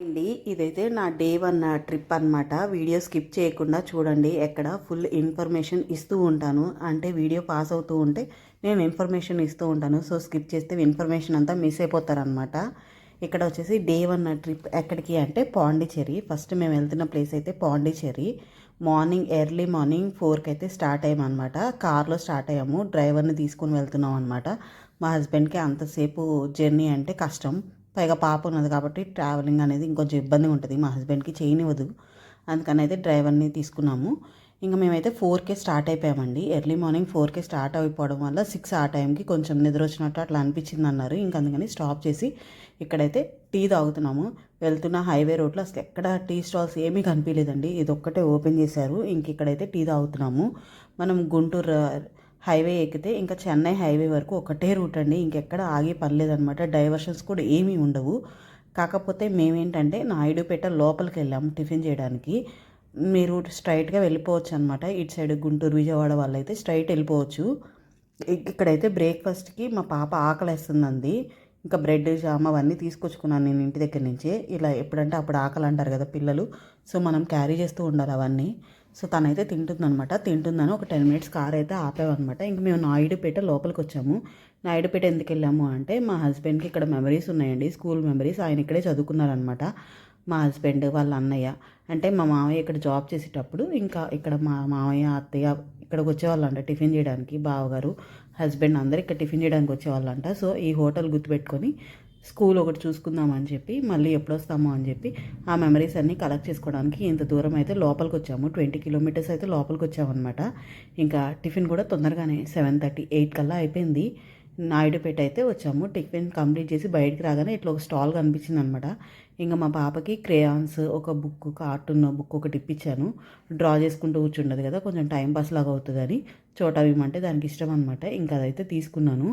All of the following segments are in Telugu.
అండి. ఇదైతే నా డే వన్ ట్రిప్ అన్నమాట. వీడియో స్కిప్ చేయకుండా చూడండి. ఎక్కడ ఫుల్ ఇన్ఫర్మేషన్ ఇస్తూ ఉంటాను. అంటే వీడియో పాస్ అవుతూ ఉంటే నేను ఇన్ఫర్మేషన్ ఇస్తూ ఉంటాను. సో స్కిప్ చేస్తే ఇన్ఫర్మేషన్ అంతా మిస్ అయిపోతారనమాట ఇక్కడ వచ్చేసి డే వన్ ట్రిప్ ఎక్కడికి అంటే పాండిచ్చేరి. ఫస్ట్ మేము వెళ్తున్న ప్లేస్ అయితే పాండిచ్చేరి. మార్నింగ్ ఎర్లీ మార్నింగ్ ఫోర్కి అయితే స్టార్ట్ అయ్యామన్నమాట కార్లో స్టార్ట్ అయ్యాము. డ్రైవర్ని తీసుకుని వెళ్తున్నాం అనమాట మా హస్బెండ్కి అంతసేపు జర్నీ అంటే కష్టం. పైగా పాప ఉన్నది కాబట్టి ట్రావెలింగ్ అనేది ఇంకొంచెం ఇబ్బందిగా ఉంటుంది. మా హస్బెండ్కి చేయనివ్వదు. అందుకని అయితే డ్రైవర్ని తీసుకున్నాము. ఇంకా మేమైతే ఫోర్కే స్టార్ట్ అయిపోయామండి. ఎర్లీ మార్నింగ్ ఫోర్కే స్టార్ట్ అయిపోవడం వల్ల సిక్స్ ఆ టైంకి కొంచెం నిద్ర వచ్చినట్టు అట్లా అనిపించింది అన్నారు ఇంకా అందుకని స్టాప్ చేసి ఇక్కడైతే టీ తాగుతున్నాము. వెళ్తున్న హైవే రోడ్లో అసలు ఎక్కడ టీ స్టాల్స్ ఏమీ కనిపించలేదండి ఇది ఒక్కటే ఓపెన్ చేశారు. ఇంక ఇక్కడైతే టీ తాగుతున్నాము. మనం గుంటూరు హైవే ఎక్కితే ఇంకా చెన్నై హైవే వరకు ఒకటే రూట్ అండి. ఇంకెక్కడ ఆగి పర్లేదనమాట డైవర్షన్స్ కూడా ఏమీ ఉండవు. కాకపోతే మేమేంటంటే నాయుడుపేట లోపలికి వెళ్ళాము టిఫిన్ చేయడానికి. మీరు స్ట్రైట్గా వెళ్ళిపోవచ్చు అనమాట ఇటు సైడ్ గుంటూరు విజయవాడ వాళ్ళైతే స్ట్రైట్ వెళ్ళిపోవచ్చు. ఇక్కడైతే బ్రేక్ఫాస్ట్కి మా పాప ఆకలేస్తుందండి. ఇంకా బ్రెడ్ జామ్ అవన్నీ తీసుకొచ్చుకున్నాను నేను ఇంటి దగ్గర నుంచి. ఇలా ఎప్పుడంటే అప్పుడు ఆకలి అంటారు కదా పిల్లలు. సో మనం క్యారీ చేస్తూ ఉండాలి అవన్నీ. సో తనైతే తింటుందనమాట తింటుందని ఒక టెన్ మినిట్స్ కార్ అయితే ఆపామన్నమాట ఇంక మేము నాయుడుపేట లోపలికి వచ్చాము నాయుడుపేట ఎందుకు వెళ్ళాము అంటే మా హస్బెండ్కి ఇక్కడ మెమరీస్ ఉన్నాయండి. స్కూల్ మెమరీస్ ఆయన ఇక్కడే చదువుకున్నారనమాట మా హస్బెండ్ వాళ్ళ అన్నయ్య. అంటే మా మామయ్య ఇక్కడ జాబ్ చేసేటప్పుడు ఇంకా ఇక్కడ మా మామయ్య అత్తయ్య ఇక్కడికి వచ్చేవాళ్ళంట టిఫిన్ చేయడానికి. బావగారు హస్బెండ్ అందరు ఇక్కడ టిఫిన్ చేయడానికి వచ్చేవాళ్ళంట. సో ఈ హోటల్ గుర్తుపెట్టుకొని స్కూల్ ఒకటి చూసుకుందామని చెప్పి మళ్ళీ ఎప్పుడు వస్తామో అని చెప్పి ఆ మెమరీస్ అన్నీ కలెక్ట్ చేసుకోవడానికి ఇంత దూరం అయితే లోపలికి వచ్చాము ట్వంటీ కిలోమీటర్స్ అయితే లోపలికి వచ్చామన్నమాట ఇంకా టిఫిన్ కూడా తొందరగానే సెవెన్ థర్టీ ఎయిట్ కల్లా అయిపోయింది. నాయుడుపేట అయితే వచ్చాము. టిఫిన్ కంప్లీట్ చేసి బయటికి రాగానే ఇట్లా ఒక స్టాల్ కనిపించింది అనమాట ఇంకా మా పాపకి క్రేయాన్స్ ఒక బుక్ కార్టూన్ బుక్ ఒకటి ఇప్పించాను. డ్రా చేసుకుంటూ కూర్చుండదు కదా కొంచెం టైం పాస్ లాగా అవుతుందని అవి అంటే దానికి ఇష్టం అనమాట ఇంకా అదైతే తీసుకున్నాను.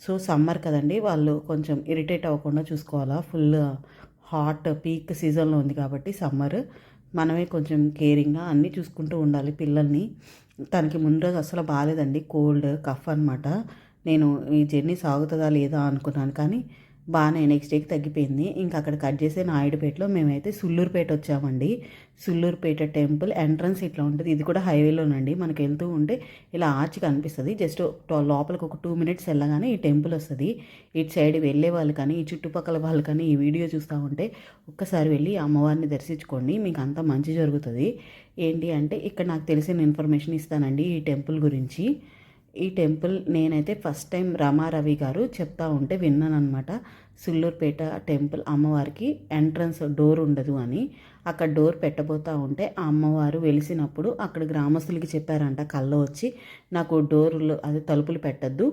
సో సమ్మర్ కదండి వాళ్ళు కొంచెం ఇరిటేట్ అవ్వకుండా చూసుకోవాలా? ఫుల్ హాట్ పీక్ సీజన్లో ఉంది కాబట్టి సమ్మర్. మనమే కొంచెం కేరింగ్గా అన్నీ చూసుకుంటూ ఉండాలి పిల్లల్ని. తనకి ముందు రోజు అసలు బాగాలేదండి కోల్డ్ కఫ్ అనమాట నేను ఈ జర్నీ సాగుతుందా లేదా అనుకున్నాను కానీ బాగానే నెక్స్ట్ డేకి తగ్గిపోయింది. ఇంకా అక్కడ కట్ చేసే నాయుడుపేటలో మేమైతే సుల్లూరుపేట వచ్చామండి. సుల్లూరుపేట టెంపుల్ ఎంట్రన్స్ ఇట్లా ఉంటుంది. ఇది కూడా హైవేలోనండి. మనకి వెళ్తూ ఉంటే ఇలా ఆర్చి కనిపిస్తుంది జస్ట్ లోపలికి ఒక టూ మినిట్స్ వెళ్ళగానే ఈ టెంపుల్ వస్తుంది. ఇటు సైడ్ వెళ్ళే వాళ్ళు కానీ ఈ చుట్టుపక్కల వాళ్ళు కానీ ఈ వీడియో చూస్తూ ఉంటే ఒక్కసారి వెళ్ళి అమ్మవారిని దర్శించుకోండి. మీకు అంతా మంచి జరుగుతుంది. ఏంటి అంటే ఇక్కడ నాకు తెలిసిన ఇన్ఫర్మేషన్ ఇస్తానండి ఈ టెంపుల్ గురించి. ఈ టెంపుల్ నేనైతే ఫస్ట్ టైం రమారవి గారు చెప్తా ఉంటే విన్నాను అనమాట సుల్లూరుపేట టెంపుల్ అమ్మవారికి ఎంట్రన్స్ డోర్ ఉండదు అని. అక్కడ డోర్ పెట్టబోతా ఉంటే ఆ అమ్మవారు వెలిసినప్పుడు అక్కడ గ్రామస్తులకి చెప్పారంట కళ్ళ వచ్చి నాకు డోర్లు అది తలుపులు పెట్టద్దు.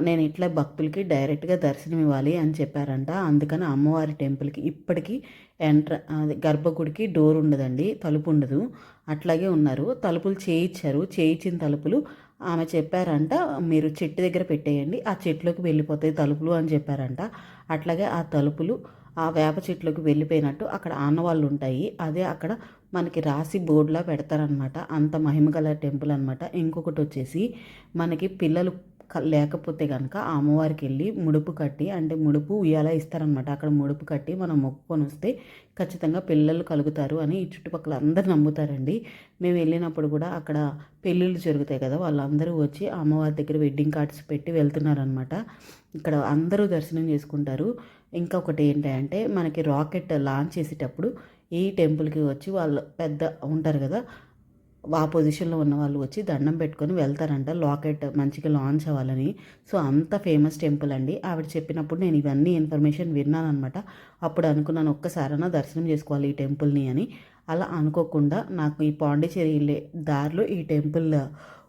నేను ఇట్లా భక్తులకి డైరెక్ట్గా దర్శనం ఇవ్వాలి అని చెప్పారంట. అందుకని అమ్మవారి టెంపుల్కి ఇప్పటికీ ఎంట్ర అది గర్భగుడికి డోర్ ఉండదండి తలుపు ఉండదు. అట్లాగే ఉన్నారు. తలుపులు చేయించారు. చేయించిన తలుపులు ఆమె చెప్పారంట మీరు చెట్టు దగ్గర పెట్టేయండి ఆ చెట్లోకి వెళ్ళిపోతాయి తలుపులు అని చెప్పారంట. అట్లాగే ఆ తలుపులు ఆ వేప చెట్లోకి వెళ్ళిపోయినట్టు అక్కడ ఆనవాళ్ళు ఉంటాయి అదే అక్కడ మనకి రాసి బోర్డులా పెడతారనమాట అంత మహిమగల టెంపుల్ అనమాట ఇంకొకటి వచ్చేసి మనకి పిల్లలు లేకపోతే కనుక ఆ అమ్మవారికి వెళ్ళి ముడుపు కట్టి అంటే ముడుపు ఉయ్యాల ఇస్తారనమాట అక్కడ ముడుపు కట్టి మనం మొక్కుకొని వస్తే ఖచ్చితంగా పిల్లలు కలుగుతారు అని ఈ చుట్టుపక్కల అందరు నమ్ముతారండి. మేము వెళ్ళినప్పుడు కూడా అక్కడ పెళ్ళిళ్ళు జరుగుతాయి కదా వాళ్ళందరూ వచ్చి అమ్మవారి దగ్గర వెడ్డింగ్ కార్డ్స్ పెట్టి వెళ్తున్నారనమాట ఇక్కడ అందరూ దర్శనం చేసుకుంటారు. ఇంకొకటి ఏంటంటే మనకి రాకెట్ లాంచ్ చేసేటప్పుడు ఈ టెంపుల్కి వచ్చి వాళ్ళు పెద్ద ఉంటారు కదా ఆ పొజిషన్లో ఉన్న వాళ్ళు వచ్చి దండం పెట్టుకొని వెళ్తారంట. లాకెట్ మంచిగా లాంచ్ అవ్వాలని. సో అంత ఫేమస్ టెంపుల్ అండి. ఆవిడ చెప్పినప్పుడు నేను ఇవన్నీ ఇన్ఫర్మేషన్ విన్నాను అనమాట అప్పుడు అనుకున్నాను ఒక్కసారైనా దర్శనం చేసుకోవాలి ఈ టెంపుల్ని అని. అలా అనుకోకుండా నాకు ఈ పాండిచేరి వెళ్ళే దారిలో ఈ టెంపుల్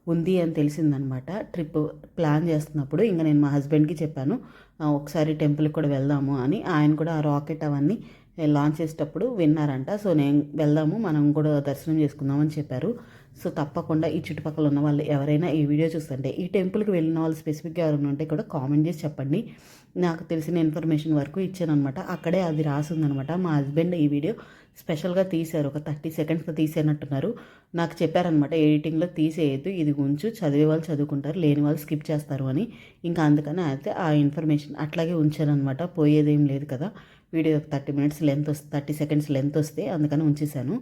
ఉంది అని తెలిసిందనమాట ట్రిప్ ప్లాన్ చేస్తున్నప్పుడు ఇంకా నేను మా హస్బెండ్కి చెప్పాను ఒకసారి టెంపుల్కి కూడా వెళ్దాము అని. ఆయన కూడా ఆ రాకెట్ అవన్నీ లాంచ్ చేసేటప్పుడు విన్నారంట. సో నేను వెళ్దాము మనం కూడా దర్శనం చేసుకుందామని చెప్పారు. సో తప్పకుండా ఈ చుట్టుపక్కల ఉన్న వాళ్ళు ఎవరైనా ఈ వీడియో చూస్తుంటే ఈ టెంపుల్కి వెళ్ళిన వాళ్ళు స్పెసిఫిక్గా ఎవరైనా ఉంటే కూడా కామెంట్ చేసి చెప్పండి. నాకు తెలిసిన ఇన్ఫర్మేషన్ వరకు ఇచ్చానమాట అక్కడే అది రాసిందనమాట మా హస్బెండ్ ఈ వీడియో స్పెషల్గా తీశారు. ఒక థర్టీ సెకండ్స్లో తీసేనట్టున్నారు నాకు చెప్పారనమాట ఎడిటింగ్లో తీసేయద్దు. ఇది ఉంచు. చదివే వాళ్ళు చదువుకుంటారు. లేని వాళ్ళు స్కిప్ చేస్తారు అని. ఇంకా అందుకని అయితే ఆ ఇన్ఫర్మేషన్ అట్లాగే ఉంచానమాట పోయేదేం లేదు కదా. వీడియో థర్టీ మినిట్స్ లెంత్ వస్తే థర్టీ సెకండ్స్ లెంత్ వస్తే అందుకని ఉంచేసాను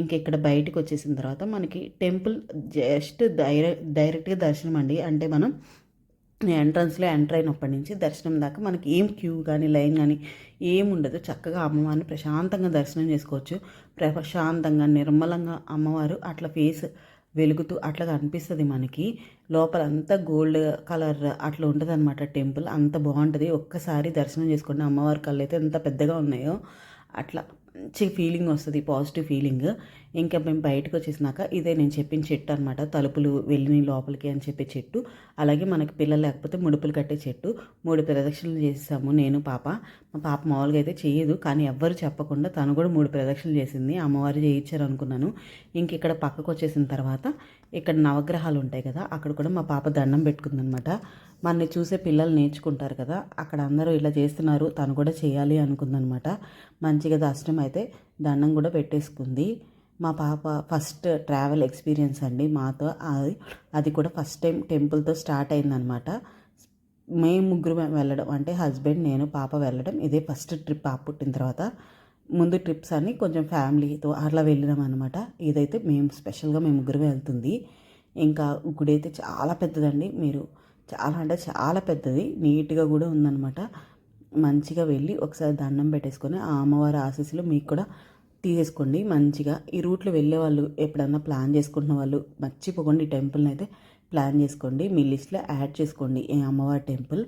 ఇంకా ఇక్కడ బయటకు వచ్చేసిన తర్వాత మనకి టెంపుల్ జస్ట్ డైరెక్ట్ డైరెక్ట్గా దర్శనం అండి. అంటే మనం ఎంట్రన్స్లో ఎంటర్ అయినప్పటి నుంచి దర్శనం దాకా మనకి ఏం క్యూ కానీ లైన్ కానీ ఏం ఉండదు. చక్కగా అమ్మవారిని ప్రశాంతంగా దర్శనం చేసుకోవచ్చు. ప్రశాంతంగా నిర్మలంగా అమ్మవారు అట్లా ఫేస్ వెలుగుతూ అట్లా కనిపిస్తుంది మనకి. లోపల అంతా గోల్డ్ కలర్ అట్లా ఉంటుంది అనమాట టెంపుల్. అంత బాగుంటుంది. ఒక్కసారి దర్శనం చేసుకోండి అమ్మవారి కళ్ళు అయితే ఎంత పెద్దగా ఉన్నాయో అట్లా. మంచి ఫీలింగ్ వస్తుంది పాజిటివ్ ఫీలింగ్ ఇంకా మేము బయటకు వచ్చేసినాక ఇదే నేను చెప్పిన చెట్టు అనమాట తలుపులు వెళ్ళిన లోపలికి అని చెప్పే చెట్టు. అలాగే మనకి పిల్లలు లేకపోతే ముడుపులు కట్టే చెట్టు. మూడు ప్రదక్షిణలు చేసాము నేను పాప. మా పాప మామూలుగా అయితే చేయదు కానీ ఎవ్వరు చెప్పకుండా తను కూడా మూడు ప్రదక్షిణలు చేసింది. అమ్మవారు చేయించారు అనుకున్నాను ఇంక ఇక్కడ పక్కకు వచ్చేసిన తర్వాత ఇక్కడ నవగ్రహాలు ఉంటాయి కదా అక్కడ కూడా మా పాప దండం పెట్టుకుందనమాట. మనని చూసే పిల్లలు నేర్చుకుంటారు కదా అక్కడ అందరూ ఇలా చేస్తున్నారు తను కూడా చేయాలి అనుకుందనమాట. మంచిగా దర్శనం అయితే దండం కూడా పెట్టేసుకుంది. మా పాప ఫస్ట్ ట్రావెల్ ఎక్స్పీరియన్స్ అండి మాతో. అది అది కూడా ఫస్ట్ టైం టెంపుల్తో స్టార్ట్ అయిందనమాట. మేము ముగ్గురు వెళ్ళడం అంటే హస్బెండ్ నేను పాప వెళ్ళడం ఇదే ఫస్ట్ ట్రిప్. పాప పుట్టిన తర్వాత ముందు ట్రిప్స్ అన్ని కొంచెం ఫ్యామిలీతో అట్లా వెళ్ళినాం అనమాట ఇదైతే మేము స్పెషల్గా మేము ముగ్గురు వెళ్తుంది. ఇంకా గుడి అయితే చాలా పెద్దదండి. మీరు చాలా అంటే చాలా పెద్దది. నీట్గా కూడా ఉందన్నమాట. మంచిగా వెళ్ళి ఒకసారి దండం పెట్టేసుకొని ఆ అమ్మవారి ఆశీస్సులు మీకు కూడా తీసేసుకోండి. మంచిగా ఈ రూట్లో వెళ్ళే వాళ్ళు ఎప్పుడన్నా ప్లాన్ చేసుకుంటున్న వాళ్ళు మర్చిపోకండి. ఈ టెంపుల్ని అయితే ప్లాన్ చేసుకోండి. మీ లిస్ట్లో యాడ్ చేసుకోండి. ఈ అమ్మవారి టెంపుల్.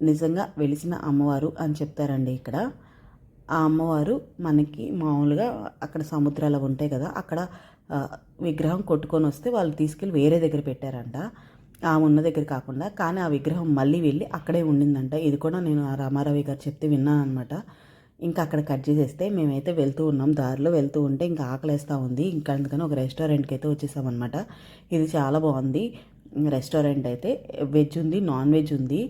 నిజంగా వెలిసిన అమ్మవారు అని చెప్తారండి ఇక్కడ. ఆ అమ్మవారు మనకి మామూలుగా అక్కడ సముద్రాలు ఉంటాయి కదా అక్కడ విగ్రహం కొట్టుకొని వస్తే వాళ్ళు తీసుకెళ్ళి వేరే దగ్గర పెట్టారంట. ఆ ఉన్న దగ్గర కాకుండా కానీ ఆ విగ్రహం మళ్ళీ వెళ్ళి అక్కడే ఉండిందంట. ఇది కూడా నేను ఆ రామారావి గారు చెప్తే విన్నాను అనమాట ఇంకా అక్కడ కట్ చేసేస్తే మేమైతే వెళ్తూ ఉన్నాం దారిలో వెళ్తూ ఉంటే ఇంకా ఆకలేస్తూ ఉంది. ఇంకా అందుకని ఒక రెస్టారెంట్కి అయితే వచ్చేసామన్నమాట ఇది చాలా బాగుంది. రెస్టారెంట్ అయితే వెజ్ ఉంది నాన్ వెజ్ ఉంది.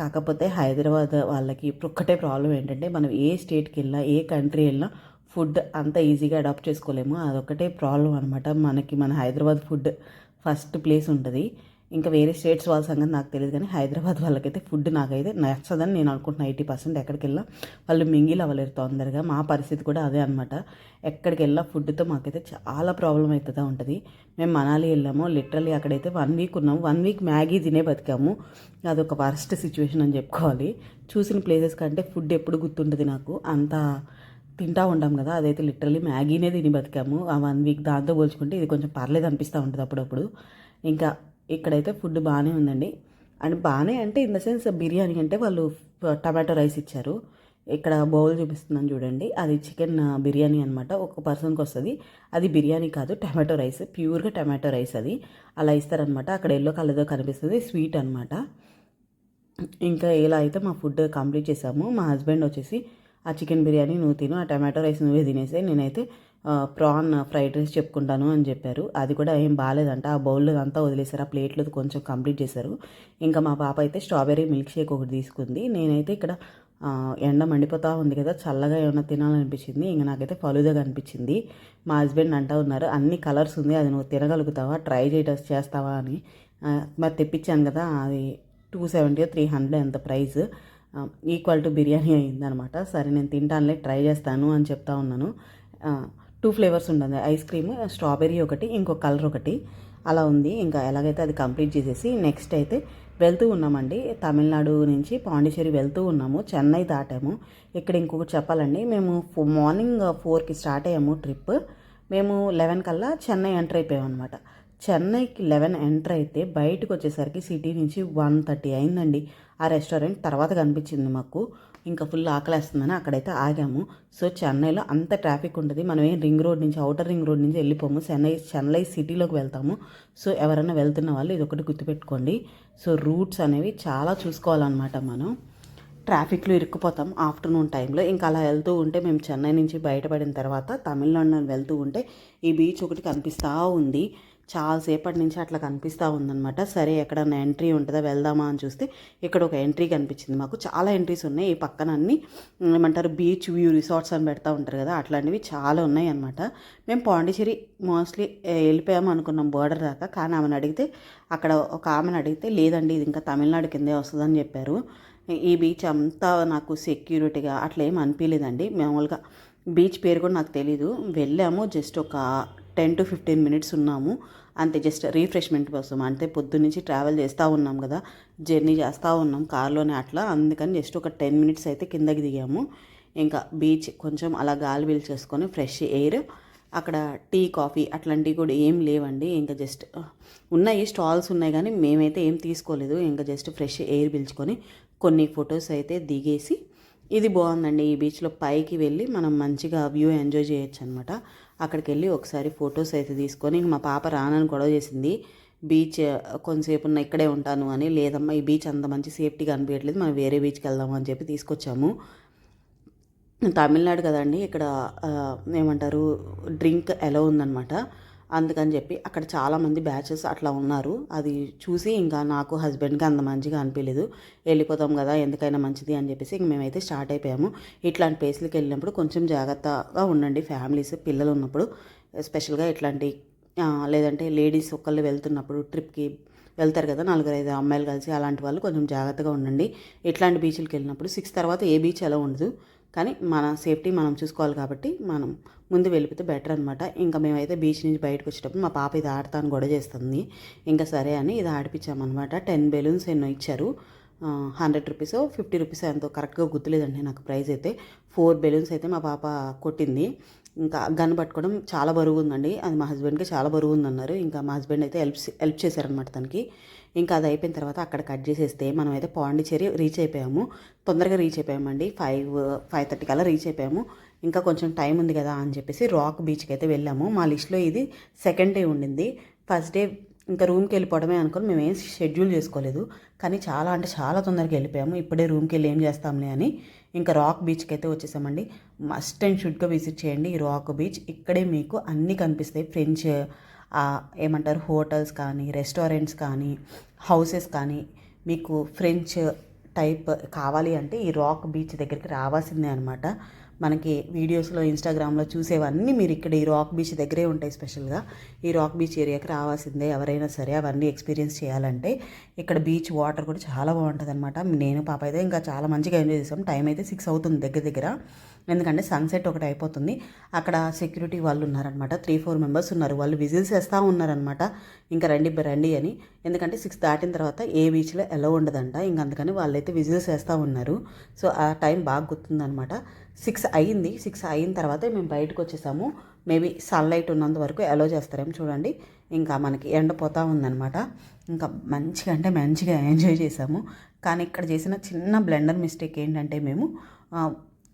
కాకపోతే హైదరాబాద్ వాళ్ళకి ఒక్కటే ప్రాబ్లం ఏంటంటే మనం ఏ స్టేట్కి వెళ్ళినా ఏ కంట్రీ వెళ్ళినా ఫుడ్ అంత ఈజీగా అడాప్ట్ చేసుకోలేము. అదొక్కటే ప్రాబ్లం అనమాట మనకి మన హైదరాబాద్ ఫుడ్ ఫస్ట్ ప్లేస్ ఉంటుంది. ఇంకా వేరే స్టేట్స్ వాళ్ళ సంగతి నాకు తెలియదు కానీ హైదరాబాద్ వాళ్ళకైతే ఫుడ్ నాకైతే నచ్చదని నేను అనుకుంటున్నాను ఎయిటీ పర్సెంట్ ఎక్కడికి వెళ్ళా వాళ్ళు మింగిల్ అవ్వలేరు తొందరగా. మా పరిస్థితి కూడా అదే అనమాట ఎక్కడికి వెళ్ళా ఫుడ్తో మాకైతే చాలా ప్రాబ్లం అవుతుందా ఉంటుంది. మేము మనాలి వెళ్ళాము. లిటరలీ అక్కడైతే వన్ వీక్ ఉన్నాము. వన్ వీక్ మ్యాగీ తినే బతికాము. అదొక వర్స్ట్ సిచ్యువేషన్ అని చెప్పుకోవాలి. చూసిన ప్లేసెస్ కంటే ఫుడ్ ఎప్పుడు గుర్తుంటుంది నాకు. అంత తింటా ఉంటాం కదా. అదైతే లిటరలీ మ్యాగీనే తిని బతికాము. ఆ వన్ వీక్ దాంతో పోల్చుకుంటే ఇది కొంచెం పర్లేదు అనిపిస్తూ ఉంటుంది అప్పుడప్పుడు. ఇంకా ఇక్కడైతే ఫుడ్ బాగానే ఉందండి. అండ్ బాగానే అంటే ఇన్ ద సెన్స్ బిర్యానీ అంటే వాళ్ళు టమాటో రైస్ ఇచ్చారు. ఇక్కడ బౌల్ చూపిస్తున్నాను చూడండి. అది చికెన్ బిర్యానీ అనమాట ఒక పర్సన్కి వస్తుంది. అది బిర్యానీ కాదు టమాటో రైస్. ప్యూర్గా టమాటో రైస్ అది. అలా ఇస్తారనమాట అక్కడ ఎల్లో కలర్తో కనిపిస్తుంది. స్వీట్ అనమాట ఇంకా ఇలా అయితే మా ఫుడ్ కంప్లీట్ చేసాము. మా హస్బెండ్ వచ్చేసి ఆ చికెన్ బిర్యానీ నువ్వు తిను. ఆ టమాటో రైస్ నువ్వే తినేసే నేనైతే ప్రాన్ ఫ్రైడ్ రైస్ చెప్పుకుంటాను అని చెప్పారు. అది కూడా ఏం బాగాలేదంట ఆ బౌల్ అంతా వదిలేశారు. ఆ ప్లేట్లో కొంచెం కంప్లీట్ చేశారు. ఇంకా మా పాప అయితే స్ట్రాబెర్రీ మిల్క్ షేక్ ఒకటి తీసుకుంది. నేనైతే ఇక్కడ ఎండ మండిపోతూ ఉంది కదా చల్లగా ఏమైనా తినాలనిపించింది. ఇంకా నాకైతే ఫలుదా అనిపించింది మా హస్బెండ్ అంటా ఉన్నారు అన్ని కలర్స్ ఉంది అది నువ్వు తినగలుగుతావా? ట్రై చేయటం చేస్తావా? అని. మరి తెప్పించాను కదా అది టూ సెవెంటీ త్రీ హండ్రెడ్ ఎంత ప్రైస్. ఈక్వల్ టు బిర్యానీ అయిందనమాట. సరే నేను తింటానులే ట్రై చేస్తాను అని చెప్తా ఉన్నాను. టూ ఫ్లేవర్స్ ఉండండి ఐస్ క్రీమ్ స్ట్రాబెర్రీ ఒకటి ఇంకో కలర్ ఒకటి. అలా ఉంది. ఇంకా ఎలాగైతే అది కంప్లీట్ చేసేసి నెక్స్ట్ అయితే వెళ్తూ ఉన్నామండి. తమిళనాడు నుంచి పాండిచేరి వెళ్తూ ఉన్నాము. చెన్నై దాటాము. ఇక్కడ ఇంకొకటి చెప్పాలండి. మేము మార్నింగ్ ఫోర్కి స్టార్ట్ అయ్యాము ట్రిప్. మేము లెవెన్ కల్లా చెన్నై ఎంటర్ అయిపోయాం అనమాట చెన్నైకి లెవెన్ ఎంటర్ అయితే బయటకు వచ్చేసరికి సిటీ నుంచి వన్ థర్టీ అయిందండి. ఆ రెస్టారెంట్ తర్వాత కనిపించింది మాకు. ఇంకా ఫుల్ ఆకలేస్తుందని అక్కడైతే ఆగాము. సో చెన్నైలో అంత ట్రాఫిక్ ఉంటుంది. మనం ఏం రింగ్ రోడ్ నుంచి అవుటర్ రింగ్ రోడ్ నుంచి వెళ్ళిపోము. చెన్నై చెన్నై సిటీలోకి వెళ్తాము. సో ఎవరైనా వెళ్తున్న వాళ్ళు ఇది ఒకటి గుర్తుపెట్టుకోండి. సో రూట్స్ అనేవి చాలా చూసుకోవాలన్నమాట మనం. ట్రాఫిక్లో ఇరుక్కుపోతాం ఆఫ్టర్నూన్ టైంలో ఇంకా అలా వెళ్తూ ఉంటే మేము చెన్నై నుంచి బయటపడిన తర్వాత తమిళనాడు వెళ్తూ ఉంటే ఈ బీచ్ ఒకటి కనిపిస్తూ ఉంది. చాలాసేపటి నుంచి అట్లా కనిపిస్తూ ఉందనమాట సరే ఎక్కడన్నా ఎంట్రీ ఉంటుందా? వెళ్దామా అని చూస్తే ఇక్కడ ఒక ఎంట్రీ కనిపించింది. మాకు చాలా ఎంట్రీస్ ఉన్నాయి. ఈ పక్కన అన్ని ఏమంటారు బీచ్ వ్యూ రిసార్ట్స్ అని పెడతా ఉంటారు కదా అట్లాంటివి చాలా ఉన్నాయి అనమాట మేము పాండిచేరి మోస్ట్లీ వెళ్ళిపోయాము అనుకున్నాం బోర్డర్ దాకా. కానీ ఆమెను అడిగితే అక్కడ ఒక ఆమెను అడిగితే లేదండి ఇది ఇంకా తమిళనాడు కిందే వస్తుందని చెప్పారు. ఈ బీచ్ అంతా నాకు సెక్యూరిటీగా అట్లా ఏం అనిపించలేదండి మామూలుగా బీచ్ పేరు కూడా నాకు తెలీదు. వెళ్ళాము జస్ట్ ఒక టెన్ టు ఫిఫ్టీన్ మినిట్స్ ఉన్నాము. అంతే జస్ట్ రీఫ్రెష్మెంట్ కోసం. అంటే పొద్దున్నుంచి ట్రావెల్ చేస్తూ ఉన్నాం కదా. జర్నీ చేస్తూ ఉన్నాం కార్లోనే అట్లా. అందుకని జస్ట్ ఒక టెన్ మినిట్స్ అయితే కిందకి దిగాము. ఇంకా బీచ్ కొంచెం అలా గాలి పీల్చేసుకొని ఫ్రెష్ ఎయిర్. అక్కడ టీ కాఫీ అట్లాంటివి కూడా ఏం లేవండి. ఇంకా జస్ట్ ఉన్నాయి స్టాల్స్ ఉన్నాయి కానీ మేమైతే ఏం తీసుకోలేదు. ఇంకా జస్ట్ ఫ్రెష్ ఎయిర్ పీల్చుకొని కొన్ని ఫొటోస్ అయితే దిగేసి ఇది బాగుందండి. ఈ బీచ్లో పైకి వెళ్ళి మనం మంచిగా వ్యూ ఎంజాయ్ చేయొచ్చు అనమాట అక్కడికి వెళ్ళి ఒకసారి ఫొటోస్ అయితే తీసుకొని మా పాప రానని గొడవ చేసింది. బీచ్ కొంతసేపు ఉన్న ఇక్కడే ఉంటాను అని లేదమ్మా ఈ బీచ్ అంత మంచి సేఫ్టీగా అనిపించట్లేదు మనం వేరే బీచ్కి వెళ్దాము అని చెప్పి తీసుకొచ్చాము. తమిళనాడు కదండి ఇక్కడ ఏమంటారు డ్రింక్ ఎలా ఉందనమాట అందుకని చెప్పి అక్కడ చాలామంది బ్యాచెస్ అట్లా ఉన్నారు. అది చూసి ఇంకా నాకు హస్బెండ్కి అంత మంచిగా అనిపించలేదు వెళ్ళిపోతాం కదా ఎందుకైనా మంచిది అని చెప్పేసి ఇంక మేమైతే స్టార్ట్ అయిపోయాము. ఇట్లాంటి ప్లేస్లకి వెళ్ళినప్పుడు కొంచెం జాగ్రత్తగా ఉండండి. ఫ్యామిలీస్ పిల్లలు ఉన్నప్పుడు స్పెషల్గా ఇట్లాంటి లేదంటే లేడీస్ ఒకళ్ళు వెళ్తున్నప్పుడు ట్రిప్కి వెళ్తారు కదా నలుగురు ఐదు అమ్మాయిలు కలిసి అలాంటి వాళ్ళు కొంచెం జాగ్రత్తగా ఉండండి. ఇట్లాంటి బీచ్లకు వెళ్ళినప్పుడు సిక్స్ తర్వాత ఏ బీచ్ ఎలా ఉండదు. కానీ మన సేఫ్టీ మనం చూసుకోవాలి కాబట్టి మనం ముందు వెళ్ళిపోతే బెటర్ అనమాట ఇంకా మేమైతే బీచ్ నుంచి బయటకు వచ్చేటప్పుడు మా పాప ఇది ఆడతాను గొడవ చేస్తుంది. ఇంకా సరే అని ఇది ఆడిపించామన్నమాట. టెన్ బెలూన్స్ ఎన్నో ఇచ్చారు. హండ్రెడ్ రూపీస్ ఫిఫ్టీ రూపీస్ ఎంతో. కరెక్ట్గా గుర్తులేదండి నాకు ప్రైస్ అయితే. ఫోర్ బెలూన్స్ అయితే మా పాప కొట్టింది. ఇంకా గన్ పట్టుకోవడం చాలా బరువు ఉందండి అది మా హస్బెండ్కి చాలా బరువు ఉందన్నారు ఇంకా మా హస్బెండ్ అయితే హెల్ప్ హెల్ప్ చేశారనమాట తనకి. ఇంకా అది అయిపోయిన తర్వాత అక్కడ కట్ చేసేస్తే మనం అయితే పాండిచేరి రీచ్ అయిపోయాము. తొందరగా రీచ్ అయిపోయామండి. ఫైవ్ ఫైవ్ థర్టీ కల్లా రీచ్ అయిపోయాము. ఇంకా కొంచెం టైం ఉంది కదా అని చెప్పేసి రాక్ బీచ్కి అయితే వెళ్ళాము. మా లిస్ట్లో ఇది సెకండ్ డే ఉండింది. ఫస్ట్ డే ఇంకా రూమ్కి వెళ్ళిపోవడమే అనుకుని మేము ఏం షెడ్యూల్ చేసుకోలేదు. కానీ చాలా అంటే చాలా తొందరగా వెళ్ళిపోయాము. ఇప్పుడే రూమ్కి వెళ్ళి ఏం చేస్తాంలే అని ఇంకా రాక్ బీచ్కి అయితే వచ్చేసామండి. మస్ట్ అండ్ షుడ్గా విజిట్ చేయండి. ఈ రాక్ బీచ్ ఇక్కడే మీకు అన్నీ కనిపిస్తాయి. ఫ్రెంచ్ ఏమంటారు హోటల్స్ కానీ రెస్టారెంట్స్ కానీ హౌసెస్ కానీ మీకు ఫ్రెంచ్ టైప్ కావాలి అంటే ఈ రాక్ బీచ్ దగ్గరికి రావాల్సిందే అనమాట మనకి వీడియోస్లో ఇన్స్టాగ్రామ్లో చూసేవన్నీ మీరు ఇక్కడ ఈ రాక్ బీచ్ దగ్గరే ఉంటాయి స్పెషల్గా. ఈ రాక్ బీచ్ ఏరియాకి రావాల్సిందే ఎవరైనా సరే అవన్నీ ఎక్స్పీరియన్స్ చేయాలంటే. ఇక్కడ బీచ్ వాటర్ కూడా చాలా బాగుంటుంది అనమాట నేను పాప అయితే ఇంకా చాలా మంచిగా ఎంజాయ్ చేసాం టైం అయితే సిక్స్ అవుతుంది దగ్గర దగ్గర. ఎందుకంటే సన్సెట్ ఒకటి అయిపోతుంది. అక్కడ సెక్యూరిటీ వాళ్ళు ఉన్నారనమాట త్రీ ఫోర్ మెంబర్స్ ఉన్నారు. వాళ్ళు విజిల్స్ వేస్తూ ఉన్నారనమాట ఇంకా రండి రండి అని. ఎందుకంటే సిక్స్ దాటిన తర్వాత ఏ బీచ్లో ఎలా ఉండదంట. ఇంక అందుకని వాళ్ళైతే విజిల్స్ వేస్తూ ఉన్నారు. సో ఆ టైం బాగా గుర్తుందనమాట సిక్స్ అయింది. సిక్స్ అయిన తర్వాత మేము బయటకు వచ్చేసాము. మేబీ సన్లైట్ ఉన్నంత వరకు అలో చేస్తారేమో చూడండి. ఇంకా మనకి ఎండపోతూ ఉందనమాట ఇంకా మంచిగా అంటే మంచిగా ఎంజాయ్ చేసాము. కానీ ఇక్కడ చేసిన చిన్న బ్లెండర్ మిస్టేక్ ఏంటంటే మేము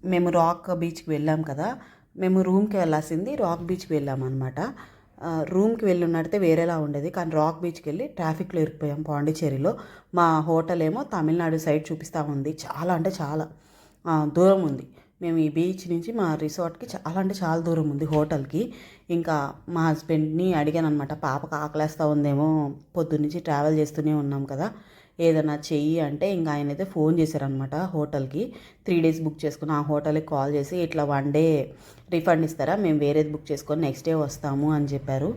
మేము రాక్ బీచ్కి వెళ్ళాం కదా మేము రూమ్కి వెళ్ళాల్సింది రాక్ బీచ్కి వెళ్ళామన్నమాట అనమాట రూమ్కి వెళ్ళి ఉన్నట్టే వేరేలా ఉండేది కానీ రాక్ బీచ్కి వెళ్ళి ట్రాఫిక్లో ఇరికిపోయాం పాండిచ్చేరిలో. మా హోటల్ ఏమో తమిళనాడు సైడ్ చూపిస్తూ ఉంది చాలా అంటే చాలా దూరం ఉంది. మేము ఈ బీచ్ నుంచి మా రిసార్ట్కి చాలా అంటే చాలా దూరం ఉంది హోటల్కి ఇంకా మా హస్బెండ్ని అడిగాను అనమాట పాపకు ఆకలేస్తూ ఉందేమో పొద్దున్నుంచి ట్రావెల్ చేస్తూనే ఉన్నాం కదా ఏదైనా చెయ్యి అంటే ఇంకా ఆయన అయితే ఫోన్ చేశారనమాట హోటల్కి. త్రీ డేస్ బుక్ చేసుకుని ఆ హోటల్కి కాల్ చేసి ఇట్లా వన్ డే రిఫండ్ ఇస్తారా? మేము వేరేది బుక్ చేసుకొని నెక్స్ట్ డే వస్తాము అని చెప్పారు.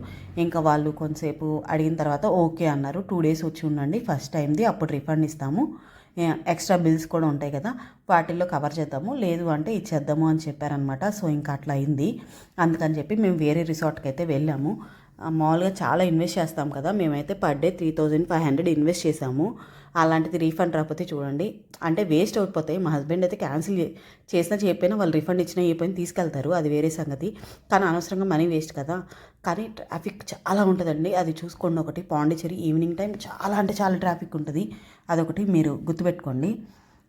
ఇంకా వాళ్ళు కొంతసేపు అడిగిన తర్వాత ఓకే అన్నారు. టూ డేస్ వచ్చి ఉండండి ఫస్ట్ టైంది అప్పుడు రిఫండ్ ఇస్తాము. ఎక్స్ట్రా బిల్స్ కూడా ఉంటాయి కదా వాటిల్లో కవర్ చేద్దాము లేదు అంటే ఇచ్చేద్దాము అని చెప్పారనమాట సో ఇంకా అట్లా అయింది. అందుకని చెప్పి మేము వేరే రిసార్ట్కి అయితే వెళ్ళాము. మామూలుగా చాలా ఇన్వెస్ట్ చేస్తాం కదా మేమైతే per day three thousand five hundred invest చేసాము. అలాంటిది రీఫండ్ రాకపోతే చూడండి. అంటే వేస్ట్ అయిపోతాయి. మా హస్బెండ్ అయితే క్యాన్సిల్ చేసినా చెప్పినా వాళ్ళు రిఫండ్ ఇచ్చినా అయిపోయినా తీసుకెళ్తారు. అది వేరే సంగతి. కానీ అనవసరంగా మనీ వేస్ట్ కదా. కానీ ట్రాఫిక్ చాలా ఉంటుందండి. అది చూసుకోండి ఒకటి. పాండిచ్చేరి ఈవినింగ్ టైం చాలా అంటే చాలా ట్రాఫిక్ ఉంటుంది. అదొకటి మీరు గుర్తుపెట్టుకోండి.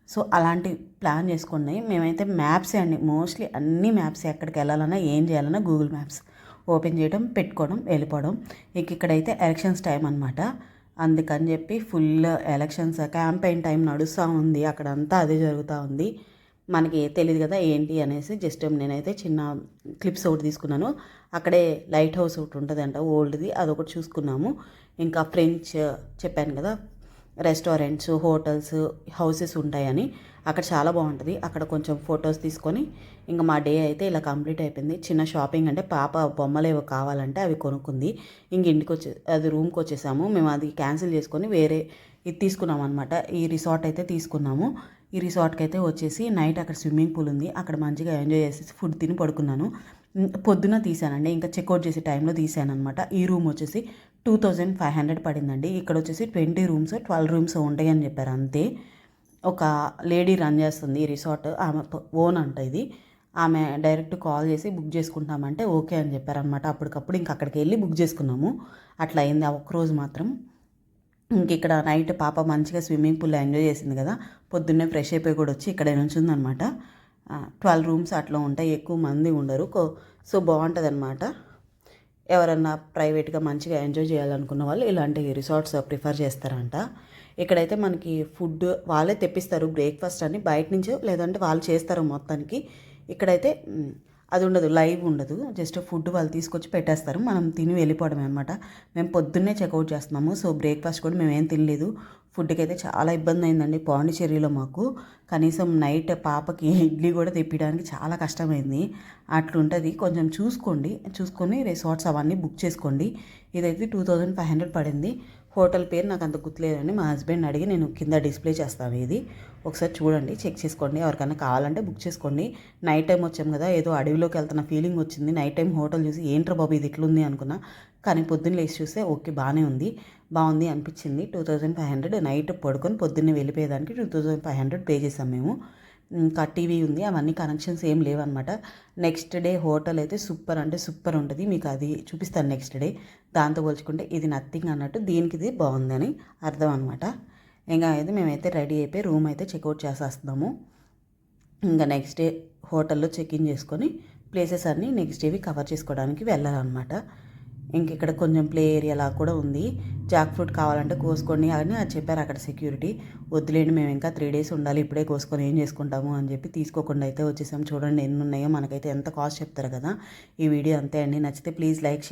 సో అలాంటి ప్లాన్ చేసుకోండి మేమైతే మ్యాప్సే అండి. మోస్ట్లీ అన్ని మ్యాప్స్. ఎక్కడికి వెళ్ళాలన్నా ఏం చేయాలన్నా గూగుల్ మ్యాప్స్. ఓపెన్ చేయడం పెట్టుకోవడం వెళ్ళిపోవడం. ఇక ఇక్కడైతే ఎలక్షన్స్ టైం అనమాట అందుకని చెప్పి ఫుల్ ఎలక్షన్స్ క్యాంపెయిన్ టైం నడుస్తూ ఉంది. అక్కడంతా అదే జరుగుతూ ఉంది. మనకి తెలియదు కదా ఏంటి అనేసి జస్ట్ నేనైతే చిన్న క్లిప్స్ ఒకటి తీసుకున్నాను. అక్కడే లైట్ హౌస్ ఒకటి ఉంటుందంట ఓల్డ్ది. అదొకటి చూసుకున్నాము. ఇంకా ఫ్రెంచ్ చెప్పాను కదా రెస్టారెంట్స్ హోటల్స్ హౌసెస్ ఉంటాయని. అక్కడ చాలా బాగుంటుంది. అక్కడ కొంచెం ఫొటోస్ తీసుకొని ఇంకా మా డే అయితే ఇలా కంప్లీట్ అయిపోయింది. చిన్న షాపింగ్ అంటే పాప బొమ్మలు ఏవో కావాలంటే అవి కొనుక్కుంది. ఇంక ఇంటికి వచ్చే అది రూమ్కి వచ్చేసాము మేము అది క్యాన్సిల్ చేసుకొని వేరే ఇది తీసుకున్నాం అనమాట ఈ రిసార్ట్ అయితే తీసుకున్నాము. ఈ రిసార్ట్కి అయితే వచ్చేసి నైట్ అక్కడ స్విమ్మింగ్ పూల్ ఉంది. అక్కడ మంచిగా ఎంజాయ్ చేసేసి ఫుడ్ తిని పడుకున్నాను. పొద్దున తీసానండి. ఇంకా చెక్అవుట్ చేసే టైంలో తీసాను అనమాట ఈ రూమ్ వచ్చేసి టూ థౌజండ్ ఫైవ్ హండ్రెడ్ పడిందండి. ఇక్కడ వచ్చేసి ట్వంటీ రూమ్స్ ట్వెల్వ్ రూమ్స్ ఉంటాయి అని చెప్పారు అంతే. ఒక లేడీ రన్ చేస్తుంది రిసార్ట్ ఆమె ఓన్ అంట ఇది. ఆమె డైరెక్ట్ కాల్ చేసి బుక్ చేసుకుంటామంటే ఓకే అని చెప్పారనమాట అప్పటికప్పుడు ఇంక అక్కడికి వెళ్ళి బుక్ చేసుకున్నాము. అట్లా అయింది ఆ ఒక్కరోజు మాత్రం. ఇంక ఇక్కడ నైట్ పాప మంచిగా స్విమ్మింగ్ పూల్ ఎంజాయ్ చేసింది కదా. పొద్దున్నే ఫ్రెష్ అయిపోయి కూడా వచ్చి ఇక్కడ నుంచిందనమాట ట్వెల్వ్ రూమ్స్ అట్లా ఉంటాయి. ఎక్కువ మంది ఉండరు. సో బాగుంటుంది అనమాట ఎవరన్నా ప్రైవేట్గా మంచిగా ఎంజాయ్ చేయాలనుకున్న వాళ్ళు ఇలాంటి రిసార్ట్స్ ప్రిఫర్ చేస్తారంట. ఇక్కడైతే మనకి ఫుడ్ వాళ్ళే తెప్పిస్తారు బ్రేక్ఫాస్ట్ అని బయట నుంచో లేదంటే వాళ్ళు చేస్తారు మొత్తానికి. ఇక్కడైతే అది ఉండదు లైవ్ ఉండదు. జస్ట్ ఫుడ్ వాళ్ళు తీసుకొచ్చి పెట్టేస్తారు. మనం తిని వెళ్ళిపోవడమే అనమాట మేము పొద్దున్నే చెక్అవుట్ చేస్తున్నాము. సో బ్రేక్ఫాస్ట్ కూడా మేము ఏం తినలేదు. ఫుడ్కి అయితే చాలా ఇబ్బంది అయిందండి పాండిచేరిలో మాకు. కనీసం నైట్ పాపకి ఇడ్లీ కూడా తెప్పించడానికి చాలా కష్టమైంది. అట్లుంటుంది. కొంచెం చూసుకోండి. చూసుకొని రిసార్ట్స్ అవన్నీ బుక్ చేసుకోండి. ఇదైతే టూ థౌజండ్ ఫైవ్ హండ్రెడ్ పడింది. హోటల్ పేరు నాకు అంత గుర్తులేదండి. మా హస్బెండ్ అడిగి నేను కింద డిస్ప్లే చేస్తాను ఇది. ఒకసారి చూడండి. చెక్ చేసుకోండి. ఎవరికైనా కావాలంటే బుక్ చేసుకోండి. నైట్ టైం వచ్చాం కదా. ఏదో అడవిలోకి వెళ్తున్న ఫీలింగ్ వచ్చింది. నైట్ టైం హోటల్ చూసి ఏంట్రా బాబు ఇది ఇట్లుంది అనుకున్నా. కానీ పొద్దున్న లేచి చూస్తే ఓకే బాగానే ఉంది. బాగుంది అనిపించింది. Two thousand five hundred night పడుకొని పొద్దున్నే వెళ్ళిపోయేదానికి two thousand five hundred pay చేసాం మేము. ఇంకా టీవీ ఉంది అవన్నీ కనెక్షన్స్ ఏం లేవన్నమాట. నెక్స్ట్ డే హోటల్ అయితే సూపర్ అంటే సూపర్ ఉంటుంది. మీకు అది చూపిస్తాను నెక్స్ట్ డే. దాంతో పోల్చుకుంటే ఇది నథింగ్ అన్నట్టు దీనికి ఇది బాగుందని అర్థం అనమాట ఇంకా అయితే మేమైతే రెడీ అయిపోయి రూమ్ అయితే చెక్అవుట్ చేసేస్తున్నాము. ఇంకా నెక్స్ట్ డే హోటల్లో చెక్ ఇన్ చేసుకొని ప్లేసెస్ అన్నీ నెక్స్ట్ డేవి కవర్ చేసుకోవడానికి వెళ్ళాలన్నమాట. ఇంక ఇక్కడ కొంచెం ప్లే ఏరియాలా కూడా ఉంది. జాక్ ఫ్రూట్ కావాలంటే కోసుకోండి. అని అది చెప్పారు అక్కడ సెక్యూరిటీ. వద్దులేండి మేము ఇంకా త్రీ డేస్ ఉండాలి. ఇప్పుడే కోసుకొని ఏం చేసుకుంటాము అని చెప్పి తీసుకోకుండా అయితే వచ్చేసాం. చూడండి ఎన్ని ఉన్నాయో. మనకైతే ఎంత కాస్ట్ చెప్తారు కదా. ఈ వీడియో అంతే అండి. నచ్చితే ప్లీజ్ లైక్